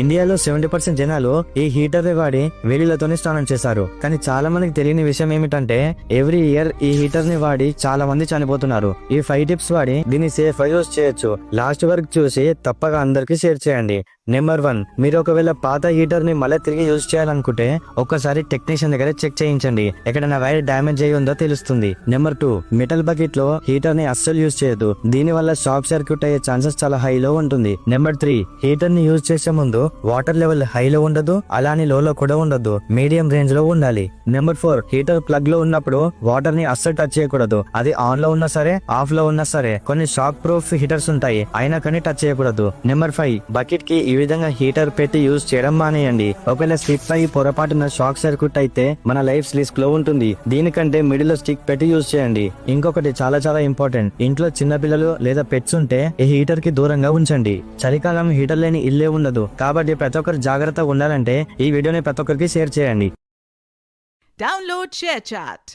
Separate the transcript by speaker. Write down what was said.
Speaker 1: ఇండియాలో seventy percent జనాలు ఈ హీటర్ వాడి వేడిలతోనే స్నానం చేశారు. కానీ చాలా మందికి తెలియని విషయం ఏమిటంటే ఎవ్రీ ఇయర్ ఈ హీటర్ని వాడి చాలా మంది చనిపోతున్నారు. ఈ ఫైవ్ టిప్స్ వాడి దీన్ని సేఫ్గా యూస్ చేయొచ్చు. లాస్ట్ వరకు చూసి తప్పగా అందరికి షేర్ చేయండి. నెంబర్ వన్ మీరు ఒకవేళ పాత హీటర్ని మళ్ళీ తిరిగి యూజ్ చేయాలనుకుంటే ఒక్కసారి టెక్నీషియన్ దగ్గర చెక్ చేయించండి. ఎక్కడైనా వైర్ డ్యామేజ్ అయ్యి ఉందో తెలుస్తుంది. నెంబర్ టూ మెటల్ బకెట్లో హీటర్ని అస్సలు యూజ్ చేయదు దీని వల్ల షార్ట్ సర్క్యూట్ అయ్యే ఛాన్సెస్ చాలా హైలో ఉంటుంది. నెంబర్ త్రీ హీటర్ని యూజ్ చేసే ముందు వాటర్ లెవెల్ హైలో ఉండదు అలానే లోలో కూడా ఉండదు. మీడియం రేంజ్లో ఉండాలి. నెంబర్ ఫోర్ హీటర్ ప్లగ్లో ఉన్నప్పుడు వాటర్ని అస్సలు టచ్ చేయకూడదు. అది ఆన్లో ఉన్నా సరే ఆఫ్లో ఉన్నా సరే కొన్ని షాక్ ప్రూఫ్ హీటర్స్ ఉంటాయి. అయినా కానీ టచ్ చేయకూడదు. నెంబర్ ఫైవ్ బకెట్కి విధంగా హీటర్ పెట్టి యూజ్ చేయడం మానేయండి. ఒకవేళ స్లిప్ అయ్యి పొరపాటున షాక్ సర్క్యూట్ అయితే మన లైఫ్ రిస్క్లో ఉంటుంది. దీనికంటే మిడిల్లో స్టిక్ పెట్టి యూజ్ చేయండి. ఇంకొకటి చాలా చాలా ఇంపార్టెంట్. ఇంట్లో చిన్న పిల్లలు లేదా పెట్స్ ఉంటే ఈ హీటర్కి దూరంగా ఉంచండి. చలికాలం హీటర్ లేని ఇల్లే ఉండదు. కాబట్టి ప్రతి ఒక్కరు జాగ్రత్తగా ఉండాలంటే ఈ వీడియోని ప్రతి ఒక్కరికి షేర్ చేయండి.
Speaker 2: Download chat